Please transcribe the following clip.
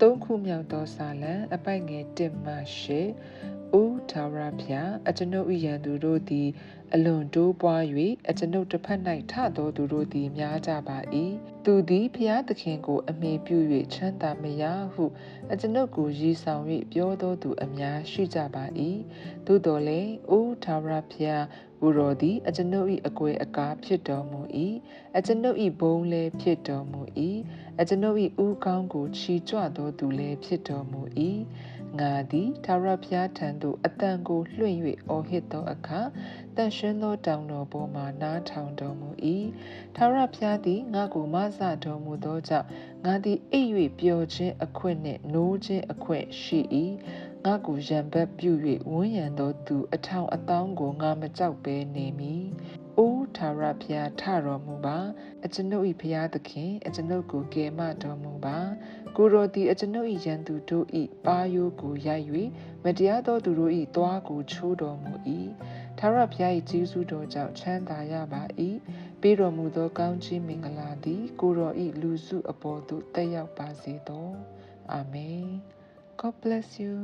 သုံးခုမြောက်သောစာလံအပိုက်ငယ်1မှ8ဦးထာဝရဖျားအကျွန်ုပ်၏ရန်သူတို့သည် အလွန်တိုးပွား၍အကျွန်ုပ်တစ်ဖက်၌ထသောသူတို့သည်များကြပါ၏သူသည်ဖျားသခင်ကို အမိပြု၍ချမ်းသာမရဟုအကျွန်ုပ်ကိုရည်ဆောင်၍ပြောသောသူအများရှိကြပါ၏သို့တော်လည်းအိုထာဝရဖျားဘူတော်သည်အကျွန်ုပ်၏အကွယ်အကားဖြစ်တော်မူ၏အကျွန်ုပ်၏ဘုံလည်းဖြစ်တော်မူ၏ အကျွန်ုပ်၏ဥကောင်းကိုချီကြွသောသူလည်းဖြစ်တော်မူ၏ငါသည်ထာဝရဘုရားထံသို့အတန်ကိုလွှင့်၍အော်ဟစ်သောအခါတန်ရှင်းသောတောင်တော်ပေါ်မှနားထောင်တော်မူ၏ထာဝရဘုရားသည်ငါကိုမဆတော်မူသောကြောင့်ငါသည်အိပ်၍ပျော်ခြင်းအခွင့်နှင့်နိုးခြင်းအခွင့်ရှိ၏ငါကိုရံဘက်ပြု၍ဝန်းရံသောသူအထောင်အသောင်းကိုငါမကြောက်ဘဲနေမည်။ အိုးထာဝရဘုရားထတော်မူပါအကျွန်ုပ်၏ဘုရားသခင်အကျွန်ုပ်ကိုကယ်မတော်မူပါကိုရောသည်အကျွန်ုပ်၏ရန်သူတို့၏ပါယိုးကိုရိုက်၍မတရားသောသူတို့၏သွားကိုချိုးတော်မူ၏ထာဝရဘုရား၏ကျေးဇူးတော်ကြောင့်ချမ်းသာရပါ၏ပေးတော်မူသောကောင်းချီးမင်္ဂလာသည် ကိုရော၏လူစုအပေါ်သို့တက်ရောက်ပါစေသောအာမင် God bless you